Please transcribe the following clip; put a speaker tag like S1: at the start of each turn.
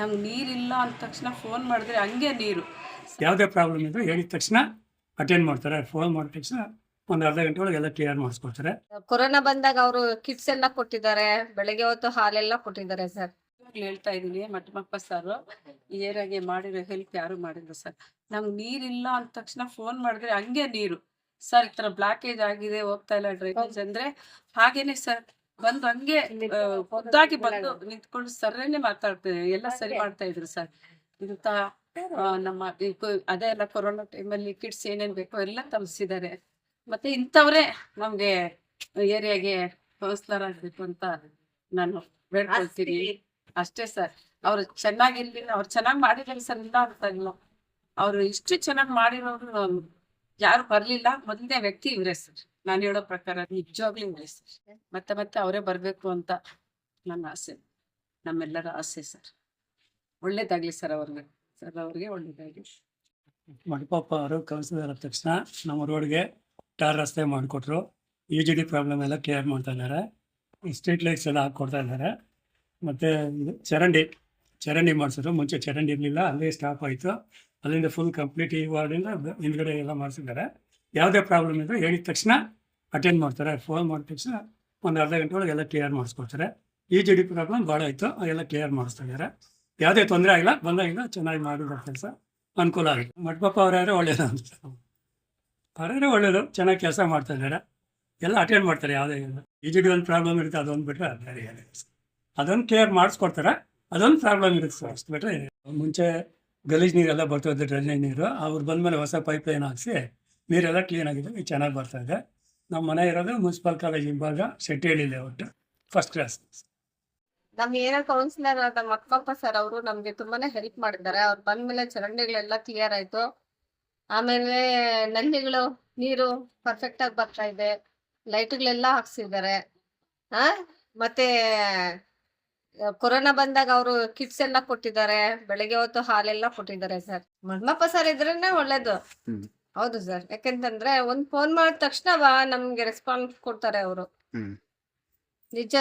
S1: ನಮ್ಗೆ ನೀರಿಲ್ಲ ಅಂದ ತಕ್ಷಣ ಫೋನ್ ಮಾಡಿದ್ರೆ ಹಂಗೆ ನೀರು.
S2: ಯಾವುದೇ ಪ್ರಾಬ್ಲಮ್ ಇದ್ರೆ ಹೇಳಿದ ತಕ್ಷಣ ಅಟೆಂಡ್ ಮಾಡ್ತಾರೆ. ಫೋನ್ ಮಾಡಿದ ತಕ್ಷಣ ಒಂದು ಅರ್ಧ ಗಂಟೆ ಒಳಗೆ ಎಲ್ಲ ಕ್ಲಿಯರ್ ಮಾಡಿಸ್ಕೊಡ್ತಾರೆ.
S3: ಕೊರೋನಾ ಬಂದಾಗ ಅವರು ಕಿಟ್ಸ್ ಎಲ್ಲ ಕೊಟ್ಟಿದ್ದಾರೆ. ಬೆಳಗ್ಗೆ ಹೊತ್ತು ಹಾಲೆಲ್ಲ ಕೊಟ್ಟಿದ್ದಾರೆ ಸರ್
S1: ಹೇಳ್ತಾ ಇದೀನಿ ಮಟ್ಟಮಪ್ಪ ಸರ್ ಈ ಏರಿಯಾಗೆ ಮಾಡಿರೋ ಹೆಲ್ಪ್ ಯಾರು ಮಾಡಿಲ್ಲ ಸರ್ ನಮ್ಗೆ ನೀರಿಲ್ಲ ಅಂದ ತಕ್ಷಣ ಫೋನ್ ಮಾಡಿದ್ರೆ ಹಂಗೆ ನೀರು. ಸರ್ ಈ ಥರ ಬ್ಲಾಕೇಜ್ ಆಗಿದೆ ಹೋಗ್ತಾ ಇಲ್ಲ ಡ್ರೈನೇಜ್ ಅಂದ್ರೆ ಹಾಗೇನೆ ಸರ್ ಬಂದು ಹಂಗೆ ಖುದ್ದಾಗಿ ಬಂದು ನಿಂತ್ಕೊಂಡು ಸರ್ರೇನೆ ಮಾತಾಡ್ತಾರೆ ಎಲ್ಲ ಸರಿ ಮಾಡ್ತಾ ಇದ್ರು ಸರ್. ಇಂತ ನಮ್ಮ ಅದೇ ಎಲ್ಲ ಕೊರೋನಾ ಟೈಮಲ್ಲಿ ಕಿಡ್ಸ್ ಏನೇನ್ ಬೇಕೋ ಎಲ್ಲ ತರಿಸಿದ್ದಾರೆ. ಮತ್ತೆ ಇಂಥವ್ರೆ ನಮ್ಗೆ ಏರಿಯಾಗೆ ಕೌನ್ಸಿಲರ್ ಆಗ್ಬೇಕು ಅಂತ ನಾನು ಬೇಡ್ಕೊಳ್ತೀನಿ. ಅಷ್ಟೇ. ಸರ್. ಅವ್ರು ಚೆನ್ನಾಗಿರ್ಲಿ ಅವ್ರು ಚೆನ್ನಾಗಿ ಮಾಡಿದ್ದಾರೆ ಸರ್ ಇಲ್ಲ ಅಂತ ಇಲ್ಲ. ಅವ್ರು ಇಷ್ಟು ಚೆನ್ನಾಗಿ ಮಾಡಿರೋರು ಯಾರು ಬರ್ಲಿಲ್ಲ. ಮೊದಲನೇ ವ್ಯಕ್ತಿ ಇವ್ರೆ ಸರ್. ನಾನು ಹೇಳೋ ಪ್ರಕಾರ ನಿಜವಾಗ್ಲೂ ಮತ್ತೆ ಮತ್ತೆ ಅವರೇ ಬರಬೇಕು ಅಂತ ನನ್ನ ಆಸೆ. ನಮ್ಮೆಲ್ಲರ ಆಸೆ ಸರ್. ಒಳ್ಳೇದಾಗ್ಲಿ ಸರ್ ಅವ್ರಿಗೆ. ಸರ್ ಅವ್ರಿಗೆ ಒಳ್ಳೇದಾಗ್ಲಿ.
S2: ಮಡಪಪ್ಪ ಅವರು ಕೌನ್ಸಿಲರ್ ತಕ್ಷಣ ನಮ್ಮ ರೋಡ್ಗೆ ಟಾರ್ ರಸ್ತೆ ಮಾಡಿಕೊಟ್ರು. ಯು ಜಿ ಡಿ ಪ್ರಾಬ್ಲಮ್ ಎಲ್ಲ ಕ್ಲಿಯರ್ ಮಾಡ್ತಾ ಇದ್ದಾರೆ. ಸ್ಟ್ರೀಟ್ ಲೈಟ್ಸ್ ಎಲ್ಲ ಹಾಕ್ಕೊಡ್ತಾ ಇದ್ದಾರೆ. ಮತ್ತು ಚರಂಡಿ ಚರಂಡಿ ಮಾಡಿಸಿದ್ರು. ಮುಂಚೆ ಚರಂಡಿ ಇರಲಿಲ್ಲ, ಅಲ್ಲೇ ಸ್ಟಾಪ್ ಆಯಿತು. ಅಲ್ಲಿಂದ ಫುಲ್ ಕಂಪ್ಲೀಟ್ ಈ ವಾರ್ಡಿಂದ ಹಿಂದ್ಗಡೆ ಎಲ್ಲ ಮಾಡಿಸಿದ್ದಾರೆ. ಯಾವುದೇ ಪ್ರಾಬ್ಲಮ್ ಇದ್ದರೆ ಹೇಳಿದ ತಕ್ಷಣ ಅಟೆಂಡ್ ಮಾಡ್ತಾರೆ. ಫೋನ್ ಮಾಡಿದ ತಕ್ಷಣ ಒಂದು ಅರ್ಧ ಗಂಟೆ ಒಳಗೆ ಎಲ್ಲ ಕ್ಲಿಯರ್ ಮಾಡಿಸ್ಕೊಡ್ತಾರೆ. ಈ ಜಿ ಡಿ ಪ್ರಾಬ್ಲಮ್ ಭಾಳ ಆಯಿತು. ಎಲ್ಲ ಕ್ಲಿಯರ್ ಮಾಡಿಸ್ತಾ ಇದ್ದಾರೆ ಯಾವುದೇ ತೊಂದರೆ ಆಗಿಲ್ಲ. ಬಂದಾಗಿಲ್ಲ ಚೆನ್ನಾಗಿ ಮಾಡಿದ ಕೆಲಸ ಅನುಕೂಲ ಆಗಿದೆ ಮಠಪಪ್ಪ ಅವರಾದ್ರೆ ಒಳ್ಳೇದು ಅಂತ. ಅವರಾದ್ರೆ ಒಳ್ಳೇದು. ಚೆನ್ನಾಗಿ ಕೆಲಸ ಮಾಡ್ತಾ ಇದ್ದಾರೆ. ಎಲ್ಲ ಅಟೆಂಡ್ ಮಾಡ್ತಾರೆ. ಯಾವುದೇ ಇ ಜಿ ಡಿ ಒಂದು ಪ್ರಾಬ್ಲಮ್ ಇರುತ್ತೆ, ಅದೊಂದು ಬಿಟ್ಟರೆ ಬೇರೆ ಏನೇ ಅದೊಂದು ಕ್ಲಿಯರ್ ಮಾಡಿಸ್ಕೊಡ್ತಾರೆ. ಅದೊಂದು ಪ್ರಾಬ್ಲಮ್ ಇರುತ್ತೆ ಸರ್. ಅಷ್ಟು ಬಿಟ್ಟರೆ ಮುಂಚೆ ಗಲೀಜು ನೀರೆಲ್ಲ ಬರ್ತಾ ಇದ್ದು ಡ್ರೈನೇಜ್ ನೀರು. ಅವ್ರು ಬಂದಮೇಲೆ ಹೊಸ ಪೈಪ್ ಲೈನ್ ಹಾಕ್ಸಿ ನೀರೆಲ್ಲ ಕ್ಲೀನ್ ಆಗಿದೆ ಚೆನ್ನಾಗಿ ಬರ್ತಾ ಇದೆ. ನಮ್ಮ ಮನೆ ಇರೋದು ಮುನ್ಸಿಪಲ್ ಕಾಲೇಜ್ ಹಿಂಭಾಗ ಶೆಟ್ಟಿಹಳ್ಳಿ ಒಟ್ಟು ಫಸ್ಟ್ ಕ್ಲಾಸ್
S3: ನಮ್ ಏನೋ ಕೌನ್ಸಿಲರ್ ಆದ ಮಕ್ಕಪ್ಪ ಸರ್ ಅವರು ನಮ್ಗೆ ತುಂಬಾನೇ ಹೆಲ್ಪ್ ಮಾಡಿದ್ದಾರೆ. ಅವ್ರು ಬಂದ್ಮೇಲೆ ಚರಂಡಿಗಳೆಲ್ಲ ಕ್ಲಿಯರ್ ಆಯ್ತು. ಆಮೇಲೆ ನಲ್ಲಿಗಳು ನೀರು ಪರ್ಫೆಕ್ಟ್ ಆಗಿ ಬರ್ತಾ ಇದೆ. ಲೈಟ್ಗಳೆಲ್ಲ ಹಾಕ್ಸಿದ್ದಾರೆ. ಆ? ಮತ್ತೆ ಕೊರೋನಾ ಬಂದಾಗ ಅವರು ಕಿಟ್ಸ್ ಎಲ್ಲ ಕೊಟ್ಟಿದ್ದಾರೆ. ಬೆಳಗ್ಗೆ ಹೊತ್ತು ಹಾಲೆಲ್ಲ ಕೊಟ್ಟಿದ್ದಾರೆ ಸರ್ ಮಣ್ಣಪ್ಪ ಸರ್ ಇದ್ರೇನೆ ಒಳ್ಳೇದು. ಹೌದು ಸರ್. ಯಾಕೆಂತಂದ್ರೆ ಒಂದ್ ಫೋನ್ ಮಾಡಿದ ತಕ್ಷಣ ವಾ- ನಮ್ಗೆ ರೆಸ್ಪಾನ್ಸ್ ಕೊಡ್ತಾರೆ ಅವರು. ನಿಜ.